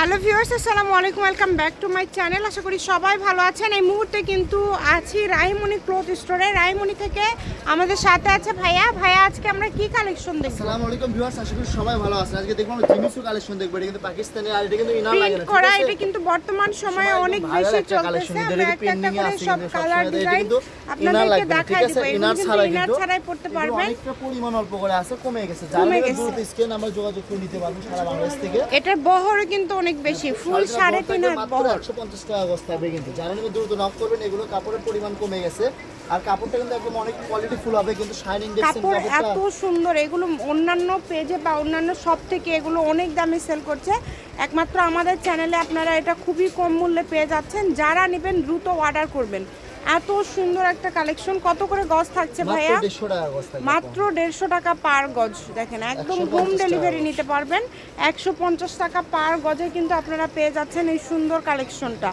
Hello viewers আসসালামু আলাইকুম welcome back to my channel. আশা করি সবাই ভালো আছেন। এই মুহূর্তে কিন্তু আছি রাইমণি ক্লথ স্টোরে। রাইমণি থেকে আমাদের সাথে আছে ভাইয়া। ভাইয়া আজকে আমরা কি কালেকশন দেখব? আসসালামু আলাইকুম ভিউয়ার্স আশা করি সবাই ভালো আছেন। আজকে দেখুন আমরা জিমিসু কালেকশন দেখব। এটা কিন্তু পাকিস্তানি আর এটা কিন্তু ইনার লাগে না করা এটা কিন্তু বর্তমান সময়ে অনেক বেশি চলতেছে। আমরা একটা একটা করে সব কালার ডিজাইন আপনাদেরকে দেখাই দিব? কিন্তু ছাড়া ইনার কিন্তু ছাড়াই পড়তে পারবেন। অনেকটা পরিমাণ অল্প করে আছে কমে গেছে। যারা দ্রুত স্ক্রিন আমরা যোগাযোগ করে নিতে পারবেন সারা বাংলাদেশ থেকে। এটার বহরও কিন্তু অনেক বেশি ফুল সাড়ে তিন হাত বহর একশো পঞ্চাশ টাকা গজ থাকবে কিন্তু যারা দ্রুত নক করবেন এগুলো কাপড়ের পরিমাণ কমে গেছে। আর কাপড়টা কিন্তু একদম অনেক কোয়ালিটি ফুল হবে কিন্তু শাইনিং কাপড় এত সুন্দর এগুলো অন্যান্য পেজে বা অন্যান্য সব থেকে এগুলো অনেক দামে সেল করছে। একমাত্র আমাদের চ্যানেলে আপনারা এটা খুবই কম মূল্যে পেয়ে যাচ্ছেন। যারা নেবেন দ্রুত অর্ডার করবেন। এত সুন্দর একটা কালেকশন কত করে গজ থাকছে ভাইয়া? মাত্র দেড়শো টাকা পার গজ। দেখেন একদম হোম ডেলিভারি নিতে পারবেন। একশো পঞ্চাশ টাকা পার গজে কিন্তু আপনারা পেয়ে যাচ্ছেন এই সুন্দর কালেকশনটা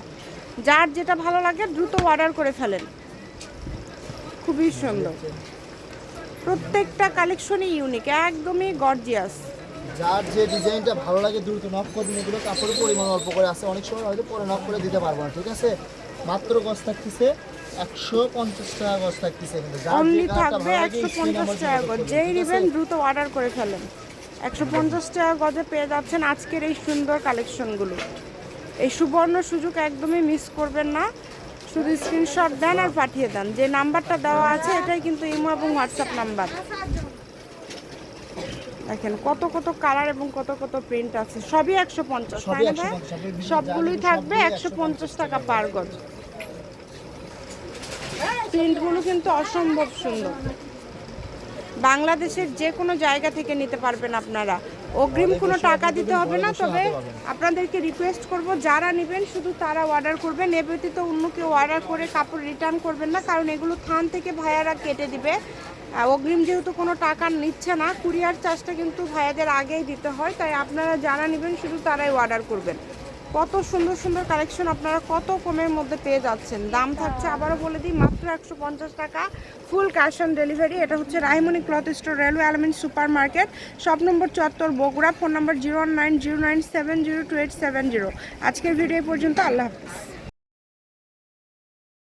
যার যেটা ভালো লাগে দ্রুত অর্ডার করে ফেলেন। খুবই সুন্দর। প্রত্যেকটা কালেকশনই ইউনিক একদমই গর্জিয়াস যার যে ডিজাইনটা ভালো লাগে দ্রুত নক করবেন এগুলো। কাপড়ের পরিমাণ অল্প করে আছে। অনেক সময় হয়তো পরে নক করে দিতে পারব না ঠিক আছে? মাত্র গজ থাকতেছে একশো পঞ্চাশ টাকা গজ থাকতেছে কিন্তু অনলি থাকবে একশো পঞ্চাশ টাকা গজ যেই নেবেন দ্রুত অর্ডার করে ফেলেন। একশো পঞ্চাশ টাকা গজে পেয়ে যাচ্ছেন আজকের এই সুন্দর কালেকশনগুলো। এই সুবর্ণ সুযোগ একদমই মিস করবেন না। শুধু স্ক্রিনশট দেন আর পাঠিয়ে দেন। যে নাম্বারটা দেওয়া আছে এটাই কিন্তু ইমো এবং হোয়াটসঅ্যাপ নাম্বার। দেখেন কত কত কালার এবং কত কত প্রিন্ট আছে। সবই একশো পঞ্চাশ সবই তাই না 150, ভাই? সবই বিভিন্ন সবগুলোই থাকবে একশো পঞ্চাশ টাকা পার গজ। প্রিন্টগুলো কিন্তু অসম্ভব সুন্দর। বাংলাদেশের যে কোনো জায়গা থেকে নিতে পারবেন আপনারা। অগ্রিম কোনো টাকা দিতে হবে না তবে আপনাদেরকে রিকোয়েস্ট করব যারা নেবেন শুধু তারা অর্ডার করবেন এ ব্যতীত অন্য কেউ অর্ডার করে কাপড় রিটার্ন করবেন না কারণ এগুলো থান থেকে ভাইয়ারা কেটে দিবে। অগ্রিম যেহেতু কোনো টাকা নিচ্ছে না কুরিয়ার চার্জটা কিন্তু ভাইয়াদের আগেই দিতে হয় তাই আপনারা যারা নেবেন শুধু তারাই অর্ডার করবেন। কত সুন্দর সুন্দর কালেকশন আপনারা কত কমের মধ্যে পেয়ে যাচ্ছেন। দাম থাকছে, আবারও বলে দিই, মাত্র একশো পঞ্চাশ টাকা ফুল ক্যাশ অন ডেলিভারি এটা হচ্ছে Raimoni cloth store railway element supermarket shop number চত্বর Bogura phone number zero nine zero nine seven zero two eight seven zero আজকের ভিডিও পর্যন্ত, আল্লাহ হাফিজ।